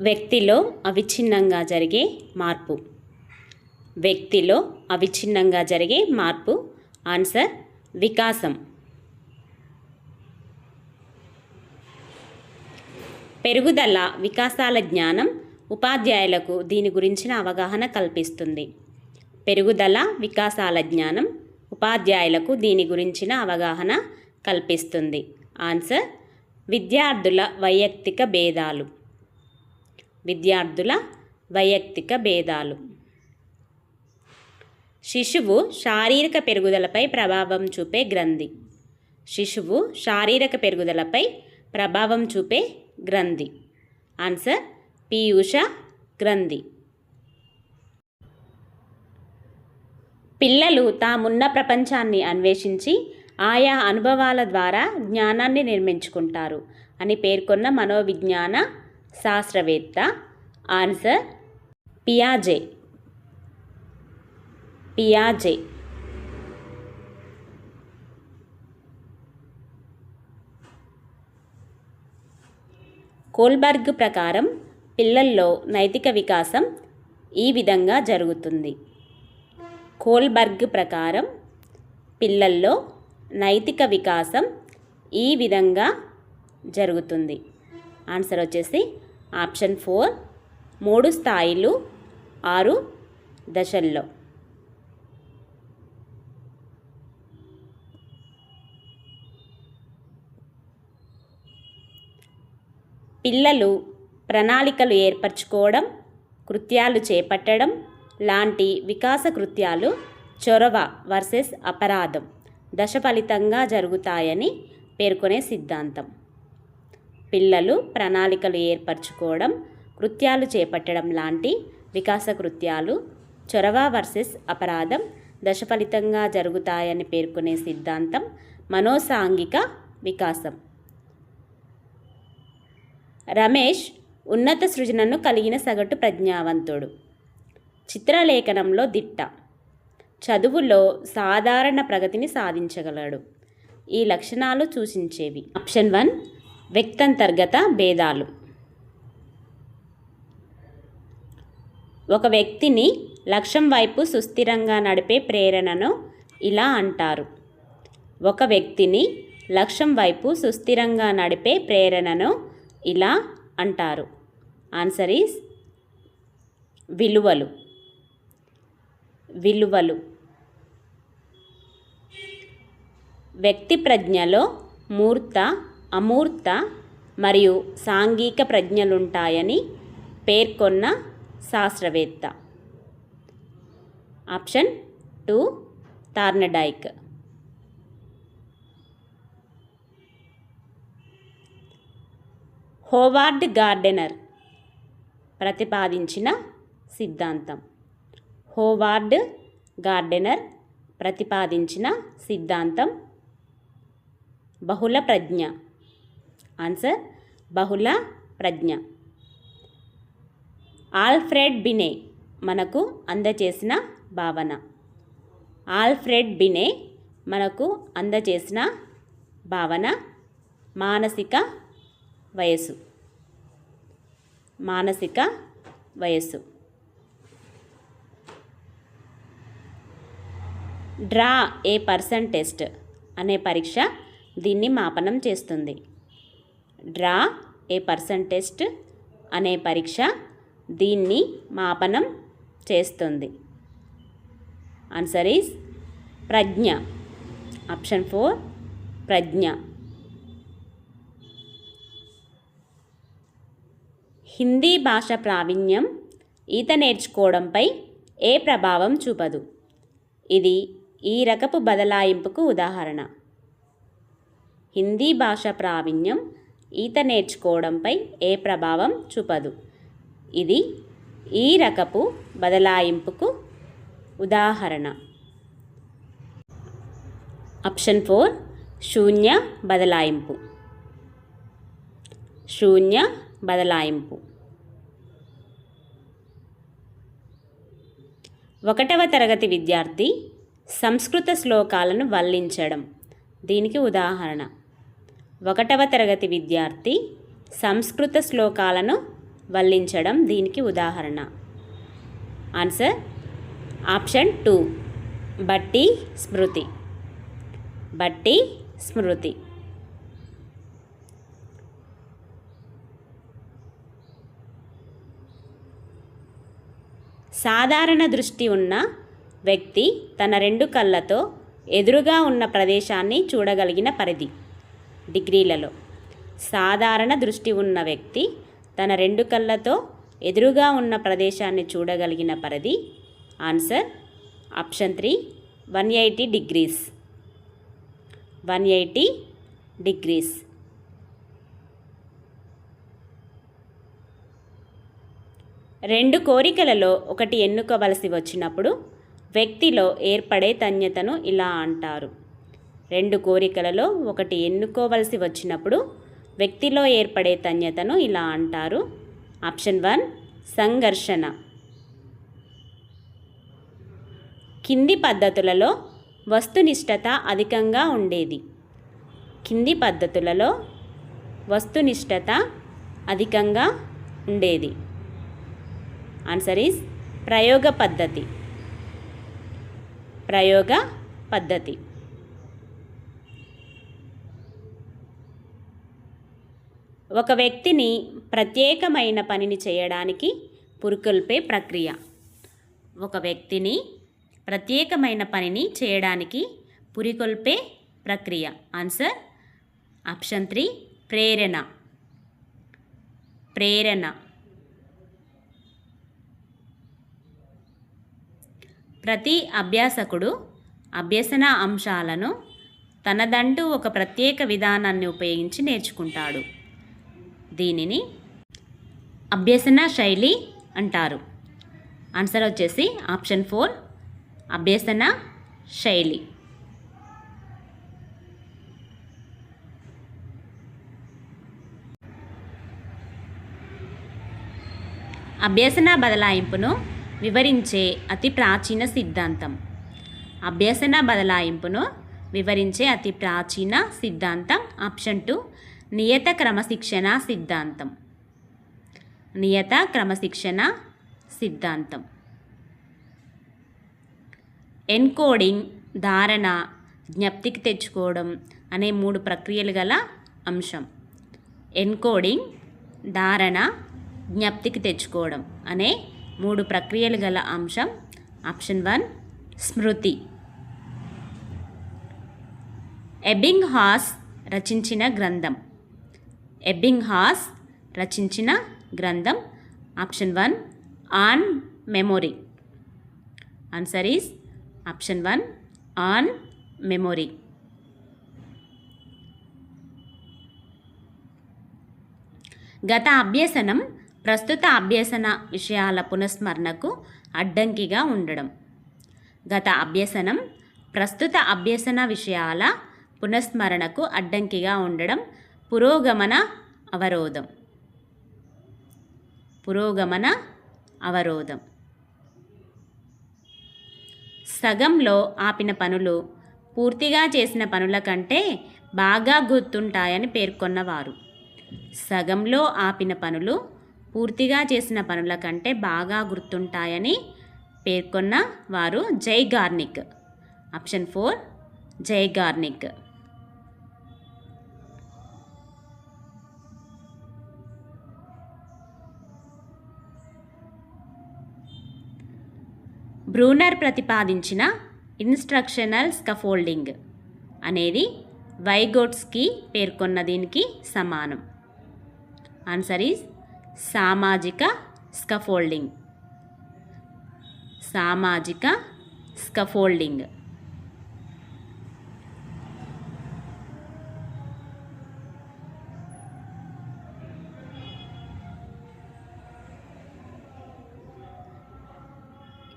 వ్యక్తిలో అవిచ్ఛిన్నంగా జరిగే మార్పు. వ్యక్తిలో అవిచ్ఛిన్నంగా జరిగే మార్పు. ఆన్సర్ వికాసం. పెరుగుదల వికాసాల జ్ఞానం ఉపాధ్యాయులకు దీని గురించిన అవగాహన కల్పిస్తుంది. పెరుగుదల వికాసాల జ్ఞానం ఉపాధ్యాయులకు దీని గురించిన అవగాహన కల్పిస్తుంది. ఆన్సర్ విద్యార్థుల వైయక్తిక భేదాలు. విద్యార్థుల వైయక్తిక భేదాలు. శిశువు శారీరక పెరుగుదలపై ప్రభావం చూపే గ్రంథి. శిశువు శారీరక పెరుగుదలపై ప్రభావం చూపే గ్రంథి. ఆన్సర్ పీయూష గ్రంథి. పిల్లలు తామున్న ప్రపంచాన్ని అన్వేషించి ఆయా అనుభవాల ద్వారా జ్ఞానాన్ని నిర్మించుకుంటారు అని పేర్కొన్న మనోవిజ్ఞాన శాస్త్రవేత్త. ఆన్సర్ పియాజే. పియాజే. కోల్బర్గ్ ప్రకారం పిల్లల్లో నైతిక వికాసం ఈ విధంగా జరుగుతుంది. కోల్బర్గ్ ప్రకారం పిల్లల్లో నైతిక వికాసం ఈ విధంగా జరుగుతుంది. ఆన్సర్ వచ్చేసి ఆప్షన్ ఫోర్ మూడు స్థాయిలు ఆరు దశల్లో. పిల్లలు ప్రణాళికలు ఏర్పరచుకోవడం కృత్యాలు చేపట్టడం లాంటి వికాస కృత్యాలు చొరవ వర్సెస్ అపరాధం దశ ఫలితంగా జరుగుతాయని పేర్కొనే సిద్ధాంతం. పిల్లలు ప్రణాళికలు ఏర్పరచుకోవడం కృత్యాలు చేపట్టడం లాంటి వికాస కృత్యాలు చొరవ వర్సెస్ అపరాధం దశ ఫలితంగా జరుగుతాయని పేర్కొనే సిద్ధాంతం మనోసాంఘిక వికాసం. రమేష్ ఉన్నత సృజనను కలిగిన సగటు ప్రజ్ఞావంతుడు. చిత్రలేఖనంలో దిట్ట. చదువులో సాధారణ ప్రగతిని సాధించగలడు. ఈ లక్షణాలు సూచించేవి. ఆప్షన్ వన్ వ్యక్తంతర్గత భేదాలు. ఒక వ్యక్తిని లక్ష్యం వైపు సుస్థిరంగా నడిపే ప్రేరణను ఇలా అంటారు. ఒక వ్యక్తిని లక్ష్యం వైపు సుస్థిరంగా నడిపే ప్రేరణను ఇలా అంటారు. ఆన్సర్ ఈస్ విలువలు. విలువలు. వ్యక్తి ప్రజ్ఞలో మూర్త అమూర్త మరియు సాంఘిక ప్రజ్ఞలుంటాయని పేర్కొన్న శాస్త్రవేత్త. Option two Thorndike. Howard Gardner ప్రతిపాదించిన సిద్ధాంతం. హోవార్డ్ గార్డెనర్ ప్రతిపాదించిన సిద్ధాంతం. బహుళ ప్రజ్ఞ. ఆన్సర్ బహుళ ప్రజ్ఞ. ఆల్ఫ్రెడ్ బినే మనకు అందచేసిన భావన. ఆల్ఫ్రెడ్ బినే మనకు అందచేసిన భావన మానసిక వయస్సు. మానసిక వయస్సు. డ్రా ఏ పర్సన్ టెస్ట్ అనే పరీక్ష దీన్ని మాపనం చేస్తుంది. డ్రా ఏ పర్సన్ టెస్ట్ అనే పరీక్ష దీన్ని మాపనం చేస్తుంది. ఆన్సర్ ఈస్ ప్రజ్ఞ. ఆప్షన్ ఫోర్ ప్రజ్ఞ. హిందీ భాష ప్రావీణ్యం ఈత నేర్చుకోవడంపై ఏ ప్రభావం చూపదు. ఇది ఈ రకపు బదలాయింపుకు ఉదాహరణ. హిందీ భాష ప్రావీణ్యం ఈత నేర్చుకోవడంపై ఏ ప్రభావం చూపదు. ఇది ఈ రకపు బదలాయింపుకు ఉదాహరణ. ఆప్షన్ ఫోర్ శూన్య బదలాయింపు. శూన్య బదలాయింపు. ఒకటవ తరగతి విద్యార్థి సంస్కృత శ్లోకాలను వల్లించడం. దీనికి ఉదాహరణ. ఒకటవ తరగతి విద్యార్థి సంస్కృత శ్లోకాలను వల్లించడం దీనికి ఉదాహరణ. ఆన్సర్ ఆప్షన్ టూ బట్టి స్మృతి. బట్టి స్మృతి. సాధారణ దృష్టి ఉన్న వ్యక్తి తన రెండు కళ్ళతో ఎదురుగా ఉన్న ప్రదేశాన్ని చూడగలిగిన పరిధి. డిగ్రీలలో. సాధారణ దృష్టి ఉన్న వ్యక్తి తన రెండు కళ్ళతో ఎదురుగా ఉన్న ప్రదేశాన్ని చూడగలిగిన పరిధి. Answer option three one eighty degrees. One eighty degrees. రెండు కోరికలలో ఒకటి ఎన్నుకోవలసి వచ్చినప్పుడు వ్యక్తిలో ఏర్పడే తన్యతను ఇలా అంటారు. రెండు కోరికలలో ఒకటి ఎన్నుకోవలసి వచ్చినప్పుడు వ్యక్తిలో ఏర్పడే తన్యతను ఇలా అంటారు. ఆప్షన్ వన్ సంఘర్షణ. కింది పద్ధతులలో వస్తునిష్టత అధికంగా ఉండేది. కింది పద్ధతులలో వస్తునిష్టత అధికంగా ఉండేది. ఆన్సర్ ఈజ్ ప్రయోగ పద్ధతి. ప్రయోగ పద్ధతి. ఒక వ్యక్తిని ప్రత్యేకమైన పనిని చేయడానికి పురుకొల్పే ప్రక్రియ. ఒక వ్యక్తిని ప్రత్యేకమైన పనిని చేయడానికి పురికొల్పే ప్రక్రియ. ఆన్సర్ ఆప్షన్ త్రీ ప్రేరణ. ప్రేరణ. ప్రతి అభ్యాసకుడు అభ్యసన అంశాలను తనదంటూ ఒక ప్రత్యేక విధానాన్ని ఉపయోగించి నేర్చుకుంటాడు. దీనిని అభ్యసన శైలి అంటారు. ఆన్సర్ వచ్చేసి ఆప్షన్ ఫోర్ అభ్యసన శైలి. అభ్యసన బదలాయింపును వివరించే అతి ప్రాచీన సిద్ధాంతం. అభ్యసన బదలాయింపును వివరించే అతి ప్రాచీన సిద్ధాంతం ఆప్షన్ టూ నియత క్రమశిక్షణ సిద్ధాంతం. నియత క్రమశిక్షణ సిద్ధాంతం. ఎన్కోడింగ్ ధారణ జ్ఞప్తికి తెచ్చుకోవడం అనే మూడు ప్రక్రియలు గల అంశం. ఎన్కోడింగ్ ధారణ జ్ఞప్తికి తెచ్చుకోవడం అనే మూడు ప్రక్రియలు గల అంశం. ఆప్షన్ వన్ స్మృతి. ఎబింగ్ హాస్ రచించిన గ్రంథం. ఎబింగ్ హాస్ రచించిన గ్రంథం option one on memory. Answer is option one on memory. గత అభ్యసనం ప్రస్తుత అభ్యసన విషయాల పునఃస్మరణకు అడ్డంకిగా ఉండడం. గత అభ్యసనం ప్రస్తుత అభ్యసన విషయాల పునఃస్మరణకు అడ్డంకిగా ఉండడం పురోగమన అవరోధం. పురోగమన అవరోధం. సగంలో ఆపిన పనులు పూర్తిగా చేసిన పనుల కంటే బాగా గుర్తుంటాయని పేర్కొన్నవారు. సగంలో ఆపిన పనులు పూర్తిగా చేసిన పనుల కంటే బాగా గుర్తుంటాయని పేర్కొన్న వారు జై గార్నిక్. ఆప్షన్ ఫోర్ జై గార్నిక్. బ్రూనర్ ప్రతిపాదించిన ఇన్స్ట్రక్షనల్ స్కఫోల్డింగ్ అనేది వైగోట్స్కి పేర్కొన్న దీనికి సమానం. ఆన్సర్ ఈజ్ సామాజిక స్కఫోల్డింగ్. సామాజిక స్కఫోల్డింగ్.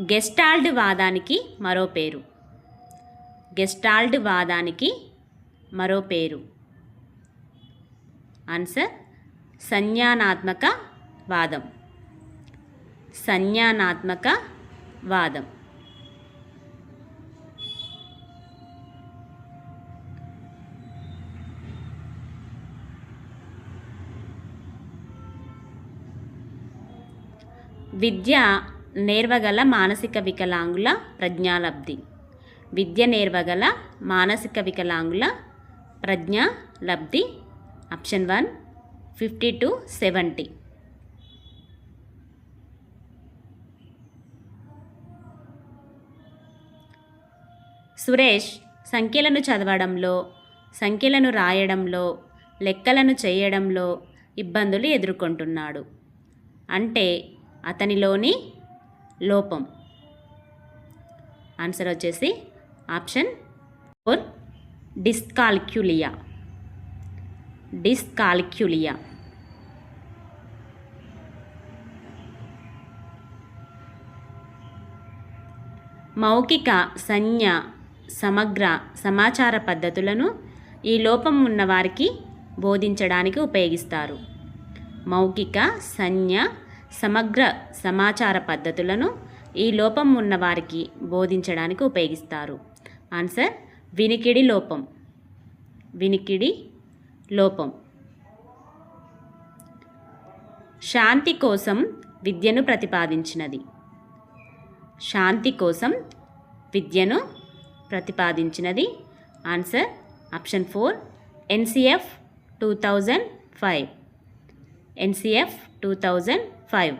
గెస్టాల్డ్ వాదానికి మరో పేరు. గెస్టాల్డ్ వాదానికి మరో పేరు. ఆన్సర్ సంజ్ఞానాత్మక వాదం. సంజ్ఞానాత్మక వాదం. విద్య నేర్వగల మానసిక వికలాంగుల ప్రజ్ఞాలబ్ధి. విద్య నేర్వగల మానసిక వికలాంగుల ప్రజ్ఞా లబ్ధి option one fifty to seventy. Suresh సంఖ్యలను చదవడంలో సంఖ్యలను రాయడంలో లెక్కలను చేయడంలో ఇబ్బందులు ఎదుర్కొంటున్నాడు. అంటే అతనిలోని లోపం. ఆన్సర్ వచ్చేసి ఆప్షన్ ఫోర్ డిస్కాల్క్యులియా డిస్కాల్క్యులియా మౌఖిక సంజ్ఞ సమగ్ర సమాచార పద్ధతులను ఈ లోపం ఉన్నవారికి బోధించడానికి ఉపయోగిస్తారు. మౌఖిక సంజ్ఞ సమగ్ర సమాచార పద్ధతులను ఈ లోపం ఉన్నవారికి బోధించడానికి ఉపయోగిస్తారు. ఆన్సర్ వినికిడి లోపం. వినికిడి లోపం. శాంతి కోసం విద్యను ప్రతిపాదించినది. శాంతి కోసం విద్యను ప్రతిపాదించినది. Answer option four NCF two thousand five. NCF two thousand five